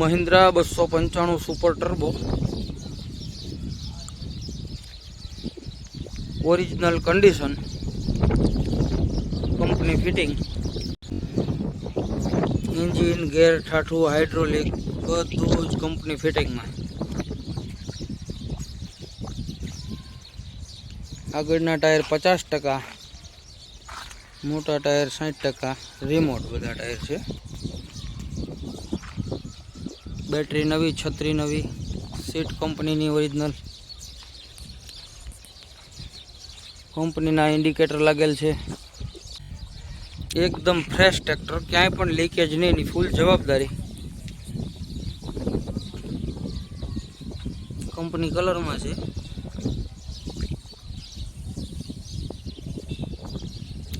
મહિન્દ્રા બસો પંચાણું super turbo original condition company fitting engine gear ઠાઠું hydraulic બધું જ કંપની ફિટિંગમાં આગળના ટાયર પચાસ ટકા, મોટા ટાયર સાઠ ટકા રિમોટ બધા ટાયર છે. બેટરી નવી, છત્રી નવી સીટ કંપનીની ઓરિજિનલ કંપનીના ઇન્ડિકેટર લાગેલ છે. એકદમ ફ્રેશ ટ્રેક્ટર ક્યાંય પણ લીકેજ નહીં, એની ફૂલ જવાબદારી. કંપની કલરમાં છે.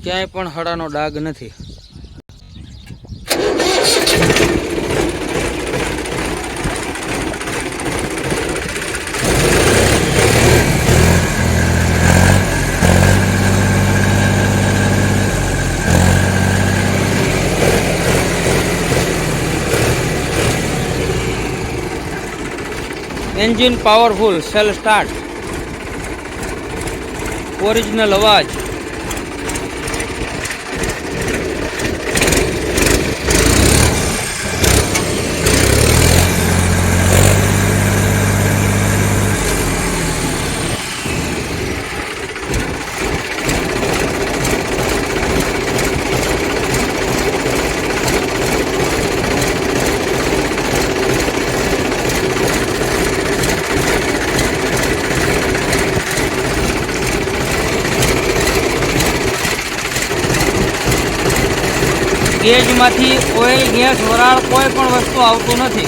ક્યાંય પણ હળાનો ડાઘ નથી. Engine powerful self start original અવાજ ગેજમાંથી ઓઇલ ગેસ વરાળ કોઈ પણ વસ્તુ આવતું નથી.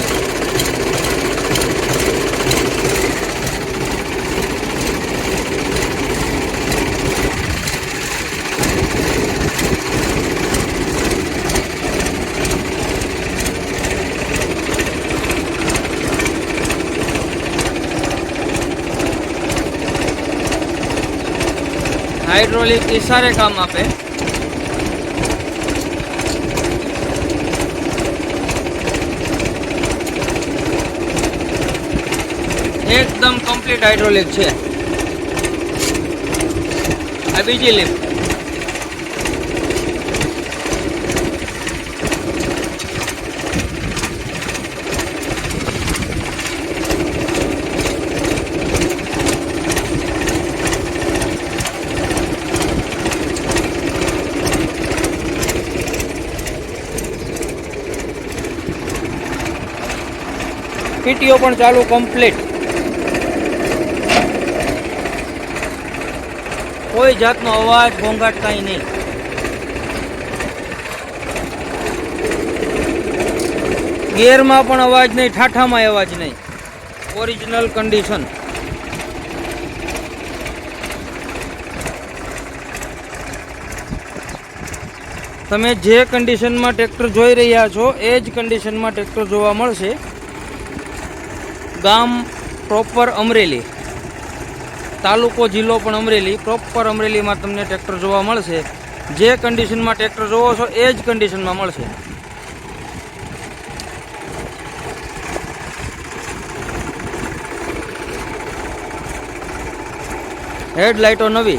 હાઇડ્રોલિક ઇશારે કામ આપે. એકદમ કમ્પ્લીટ હાઇડ્રોલિક છે. આ બીજી લિફ્ટ પીટીઓ પણ ચાલુ કમ્પ્લીટ કોઈ જાતનો અવાજ ઘોંઘાટ કાંઈ નહીં. ગેરમાં પણ અવાજ નહીં, ઠાઠામાં અવાજ નહીં. ઓરિજિનલ કન્ડિશન તમે જે કન્ડિશનમાં ટ્રેક્ટર જોઈ રહ્યા છો, એ જ કન્ડિશનમાં ટ્રેક્ટર જોવા મળશે. ગામ પ્રોપર અમરેલી. તાલુકો, જિલ્લો પણ અમરેલી પ્રોપર અમરેલીમાં તમને ટ્રેક્ટર જોવા મળશે. જે કન્ડિશનમાં ટ્રેક્ટર જોવો છો, એ જ કન્ડિશનમાં મળશે. હેડલાઇટો નવી.